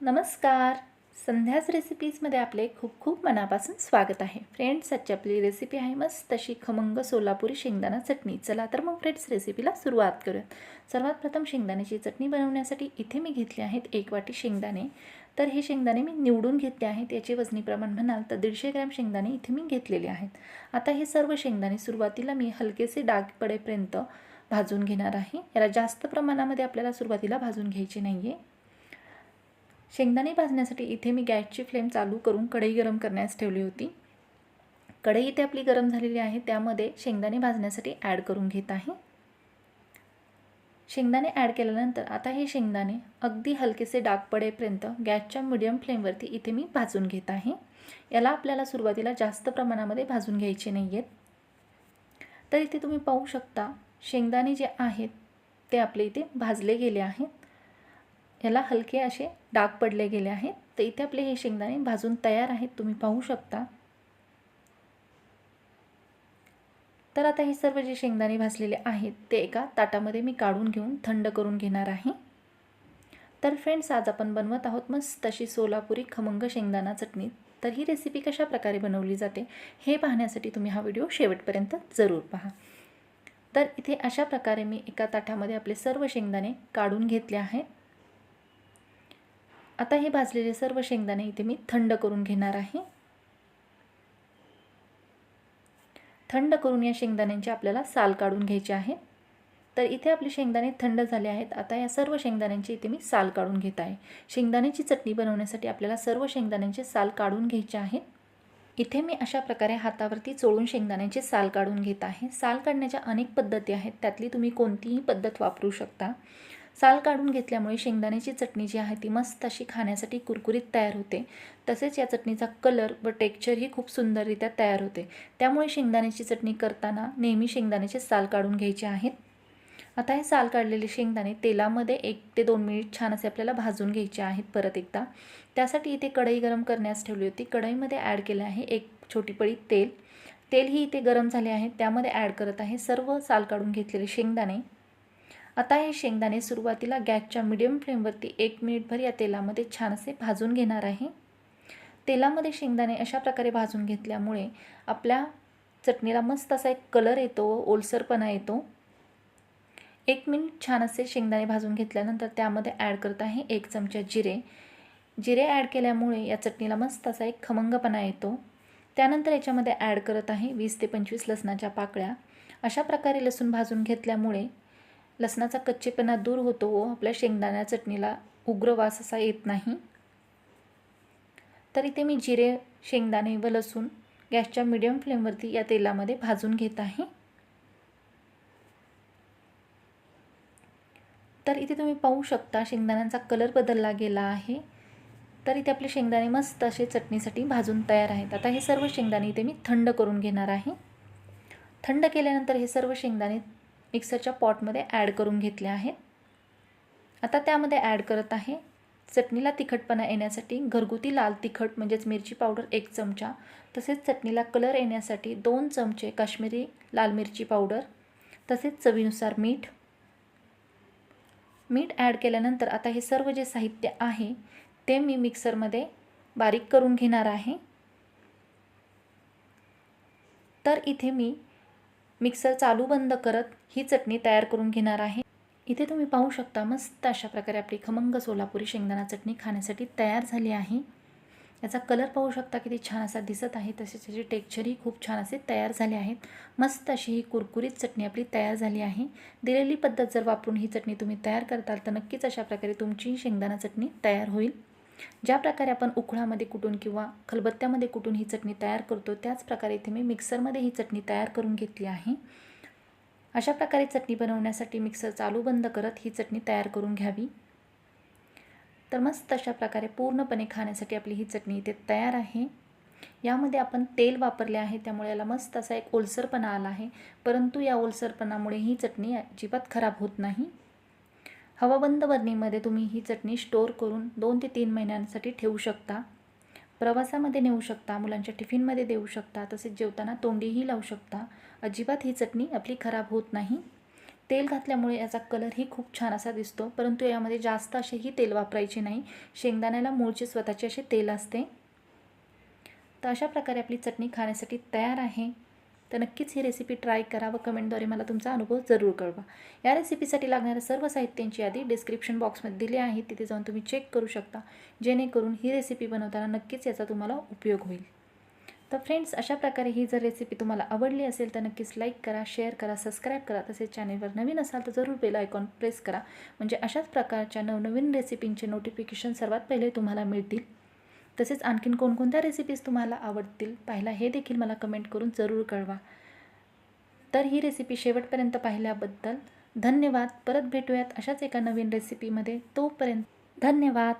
नमस्कार. संध्याच रेसिपीजमध्ये आपले खूप खूप मनापासून स्वागत आहे. फ्रेंड्स आजची आपली रेसिपी आहे मस्त अशी खमंग सोलापुरी शेंगदाणा चटणी. चला तर मग फ्रेंड्स रेसिपीला सुरुवात करूयात. सर्वात प्रथम शेंगदाण्याची चटणी बनवण्यासाठी इथे मी घेतले आहेत एक वाटी शेंगदाणे. तर हे शेंगदाणे मी निवडून घेतले आहेत. याचे वजनी प्रमाण म्हणाल तर दीडशे ग्रॅम शेंगदाणे इथे मी घेतलेले आहेत. आता हे सर्व शेंगदाणे सुरुवातीला मी हलकेसे डाग पडेपर्यंत भाजून घेणार आहे. याला जास्त प्रमाणामध्ये आपल्याला सुरुवातीला भाजून घ्यायचे नाही आहे शेंगदाणे भाजण्यासाठी इथे मी गॅसची फ्लेम चालू करून कढई गरम करण्यास ठेवली होती. कढई इथे आपली गरम झालेली आहे त्यामध्ये शेंगदाणे भाजण्यासाठी ॲड करून घेत आहे. शेंगदाणे ॲड केल्यानंतर आता हे शेंगदाणे अगदी हलकेसे डाग पडेपर्यंत गॅसच्या मिडियम फ्लेमवरती इथे मी भाजून घेत आहे. याला आपल्याला सुरुवातीला जास्त प्रमाणामध्ये भाजून घ्यायचे नाही आहेत तर इथे तुम्ही पाहू शकता शेंगदाणे जे आहेत ते आपले इथे भाजले गेले आहेत. ह्याला हलके असे डाग पडले गेले आहेत. तर इथे आपले हे शेंगदाणे भाजून तयार आहेत. तुम्ही पाहू शकता. तर आता हे सर्व जे शेंगदाणे भाजलेले आहेत ते एका ताटामध्ये मी काढून घेऊन थंड करून घेणार आहे. तर फ्रेंड्स आज आपण बनवत आहोत मस्त अशी सोलापुरी खमंग शेंगदाणा चटणी. तर ही रेसिपी कशा प्रकारे बनवली जाते हे पाहण्यासाठी तुम्ही हा व्हिडिओ शेवटपर्यंत जरूर पहा. तर इथे अशा प्रकारे मी एका ताटामध्ये आपले सर्व शेंगदाणे काढून घेतले आहेत. आता हे भाजलेले सर्व शेंगदाणे इथे मी थंड करून घेणार आहे. थंड करून या शेंगदाण्यांचे आपल्याला साल काढून घ्यायचे आहे. तर इथे आपले शेंगदाणे थंड झाले आहेत. आता या सर्व शेंगदाण्यांची इथे मी साल काढून घेत आहे. शेंगदाण्याची चटणी बनवण्यासाठी आपल्याला सर्व शेंगदाण्यांचे साल काढून घ्यायचे आहेत इथे मी अशा प्रकारे हातावरती चोळून शेंगदाण्याचे साल काढून घेत आहे. साल काढण्याच्या अनेक पद्धती आहेत. त्यातली तुम्ही कोणतीही पद्धत वापरू शकता. साल काढून घेतल्यामुळे शेंगदाण्याची चटणी जी आहे ती मस्त अशी खाण्यासाठी कुरकुरीत तयार होते. तसेच या चटणीचा कलर व टेक्चरही खूप सुंदररित्या तयार होते. त्यामुळे शेंगदाण्याची चटणी करताना नेहमी शेंगदाण्याचे साल काढून घ्यायचे आहेत. आता हे साल काढलेले शेंगदाणे तेलामध्ये एक ते दोन मिनिट छान असे आपल्याला भाजून घ्यायचे आहेत परत एकदा. त्यासाठी इथे कढई गरम करण्यास ठेवली होती. कढईमध्ये ॲड केले आहे एक छोटी पळी तेल. तेलही इथे गरम झाले आहे. त्यामध्ये ॲड करत आहे सर्व साल काढून घेतलेले शेंगदाणे. आता हे शेंगदाणे सुरुवातीला गॅसच्या मिडियम फ्लेमवरती एक मिनिटभर या तेलामध्ये छान असे भाजून घेणार आहे. तेलामध्ये शेंगदाणे अशा प्रकारे भाजून घेतल्यामुळे आपल्या चटणीला मस्त असा एक कलर येतो ओलसरपणा येतो. एक मिनिट छान असे शेंगदाणे भाजून घेतल्यानंतर त्यामध्ये ॲड करत आहे एक चमचा जिरे. जिरे ॲड केल्यामुळे या चटणीला मस्त असा एक खमंगपणा येतो. त्यानंतर याच्यामध्ये ॲड करत आहे वीस ते पंचवीस लसणाच्या पाकळ्या. अशा प्रकारे लसूण भाजून घेतल्यामुळे लसणाचा कच्चेपणा दूर होतो व आपल्या शेंगदाण्या चटणीला उग्र वास असा येत नाही. तर इथे मी जिरे शेंगदाणे व लसूण गॅसच्या मिडियम फ्लेमवरती या तेलामध्ये भाजून घेत आहे. तर इथे तुम्ही पाहू शकता शेंगदाण्यांचा कलर बदलला गेला आहे. तर इथे आपले शेंगदाणे मस्त असे चटणीसाठी भाजून तयार आहेत. आता हे सर्व शेंगदाणे इथे मी थंड करून घेणार आहे. थंड केल्यानंतर हे सर्व शेंगदाणे मिक्सरच्या पॉटमध्ये ॲड करून घेतले आहेत आता त्यामध्ये ॲड करत आहे चटणीला तिखटपणा येण्यासाठी घरगुती लाल तिखट म्हणजेच मिरची पावडर एक चमचा तसेच चटणीला कलर येण्यासाठी दोन चमचे काश्मीरी लाल मिरची पावडर तसेच चवीनुसार मीठ. मीठ ॲड केल्यानंतर आता हे सर्व जे साहित्य आहे ते मी मिक्सरमध्ये बारीक करून घेणार आहे. तर इथे मी मिक्सर चालू बंद करत ही चटणी तयार करून घेणार आहे. इथे तुम्ही पाहू शकता मस्त अशा प्रकारे आपली खमंग सोलापुरी शेंगदाणा चटणी खाण्यासाठी तयार झाली आहे. याचा कलर पाहू शकता किती छान असा दिसत आहे. तसेच त्याचे टेक्चरही खूप छान असे तयार झाले आहेत. मस्त अशी ही कुरकुरीत चटणी आपली तयार झाली आहे. दिलेली पद्धत जर वापरून ही चटणी तुम्ही तयार करताल तर नक्कीच अशा प्रकारे तुमची शेंगदाणा चटणी तयार होईल. ज्या प्रकारे आपण उखळामध्ये कुटून किंवा खलबत्त्यामध्ये कुटून ही चटणी तयार करतो त्याच प्रकारे इथे मी मिक्सरमध्ये ही चटणी तयार करून घेतली आहे. अशा प्रकारे चटणी बनवण्यासाठी मिक्सर चालू बंद करत ही चटणी तयार करून घ्यावी. तर मस्त अशा प्रकारे पूर्णपणे खाण्यासाठी आपली ही चटणी इथे तयार आहे. यामध्ये आपण तेल वापरले आहे त्यामुळे याला मस्त असा एक ओलसरपणा आला आहे. परंतु या ओलसरपणामुळे ही चटणी अजिबात खराब होत नाही. हवाबंद बरणीमध्ये तुम्ही ही चटणी स्टोअर करून दोन ते तीन महिन्यांसाठी ठेवू शकता. प्रवासामध्ये नेऊ शकता मुलांच्या टिफिनमध्ये देऊ शकता तसेच जेवताना तोंडीही लावू शकता. अजिबात ही चटणी आपली खराब होत नाही. तेल घातल्यामुळे याचा कलरही खूप छान असा दिसतो परंतु यामध्ये जास्त असेही तेल वापरायचे नाही. शेंगदाण्याला मूळचे स्वतःचे असे तेल असते. तर अशा प्रकारे आपली चटणी खाण्यासाठी तयार आहे. तर नक्कीच ही रेसिपी ट्राय करा व कमेंटद्वारे मला तुमचा अनुभव जरूर कळवा. या रेसिपीसाठी लागणाऱ्या सर्व साहित्यांची यादी डिस्क्रिप्शन बॉक्समध्ये दिली आहे. तिथे जाऊन तुम्ही चेक करू शकता. जेणेकरून ही रेसिपी बनवताना नक्कीच याचा तुम्हाला उपयोग होईल. तर फ्रेंड्स अशा प्रकारे ही जर रेसिपी तुम्हाला आवडली असेल तर नक्कीच लाईक करा शेअर करा सबस्क्राईब करा. तसेच चॅनेलवर नवीन असाल तर जरूर बेल आयकॉन प्रेस करा. म्हणजे अशाच प्रकारच्या नवनवीन रेसिपींचे नोटिफिकेशन सर्वात पहिले तुम्हाला मिळतील. तसेच आणखीन कोणकोणत्या रेसिपीज तुम्हाला आवडतील पाहिला हे देखील मला कमेंट करून जरूर कळवा. तर ही रेसिपी शेवटपर्यंत पाहिल्याबद्दल धन्यवाद. परत भेटूयात अशाच एका नवीन रेसिपीमध्ये तोपर्यंत धन्यवाद.